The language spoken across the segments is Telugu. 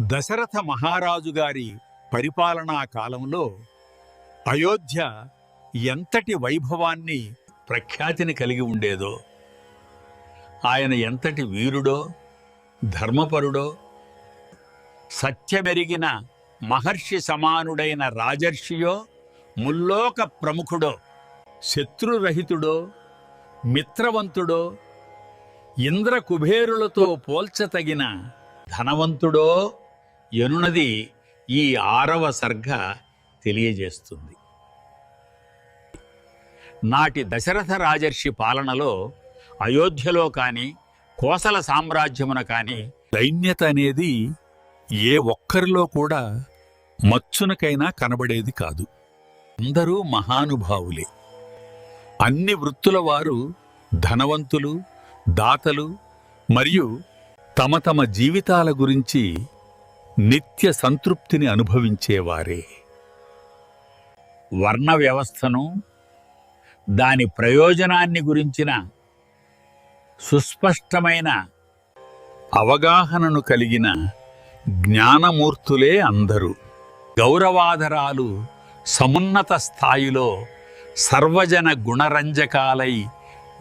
దశరథ మహారాజు గారి పరిపాలనా కాలంలో అయోధ్య ఎంతటి వైభవాన్ని ప్రఖ్యాతిని కలిగి ఉండేదో ఆయన ఎంతటి వీరుడో ధర్మపరుడో సత్యమెరిగిన మహర్షి సమానుడైన రాజర్షియో ముల్లోక ప్రముఖుడో శత్రురహితుడో మిత్రవంతుడో ఇంద్ర కుబేరులతో పోల్చతగిన ధనవంతుడో యనునది ఈ ఆరవ సర్గ తెలియజేస్తుంది. నాటి దశరథ రాజర్షి పాలనలో అయోధ్యలో కాని కోసల సామ్రాజ్యమున కాని దైన్యత అనేది ఏ ఒక్కరిలో కూడా మచ్చునకైనా కనబడేది కాదు. అందరూ మహానుభావులే. అన్ని వృత్తుల వారు ధనవంతులు దాతలు మరియు తమ తమ జీవితాల గురించి నిత్య సంతృప్తిని అనుభవించేవారే. వర్ణ వ్యవస్థను దాని ప్రయోజనాన్ని గురించిన సుస్పష్టమైన అవగాహనను కలిగిన జ్ఞానమూర్తులే అందరూ. గౌరవాధరాలు సమున్నత స్థాయిలో సర్వజన గుణరంజకాలై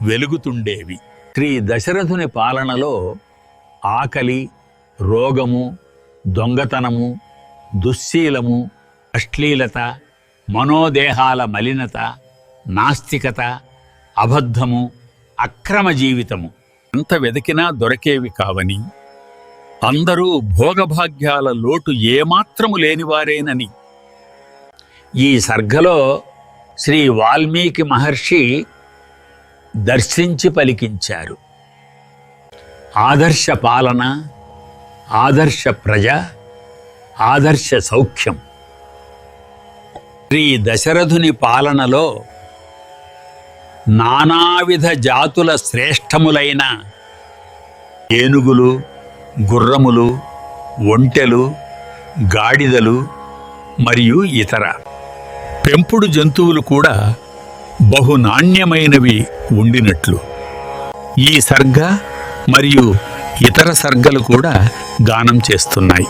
వెలుగుతుండేవి. శ్రీ దశరథుని పాలనలో ఆకలి రోగము దొంగతనము దుశ్శీలము అశ్లీలత మనోదేహాల మలినత నాస్తికత అబద్ధము అక్రమ జీవితము. ఎంత వెతికినా దొరకేవి కావని అందరూ భోగభాగ్యాల లోటు ఏమాత్రము లేనివారేనని. ఈ సర్గలో శ్రీ వాల్మీకి మహర్షి దర్శించి పలికించారు. ఆదర్శ పాలన ఆదర్శ ప్రజ ఆదర్శ సౌఖ్యం. శ్రీ దశరథుని పాలనలో నానావిధ జాతుల శ్రేష్టములైన ఏనుగులు గుర్రములు ఒంటెలు గాడిదలు మరియు ఇతర పెంపుడు జంతువులు కూడా బహు నాణ్యమైనవి ఉండినట్లు. ఈ సర్గ మరియు ఇతర సర్గలు కూడా గానం చేస్తున్నాయి.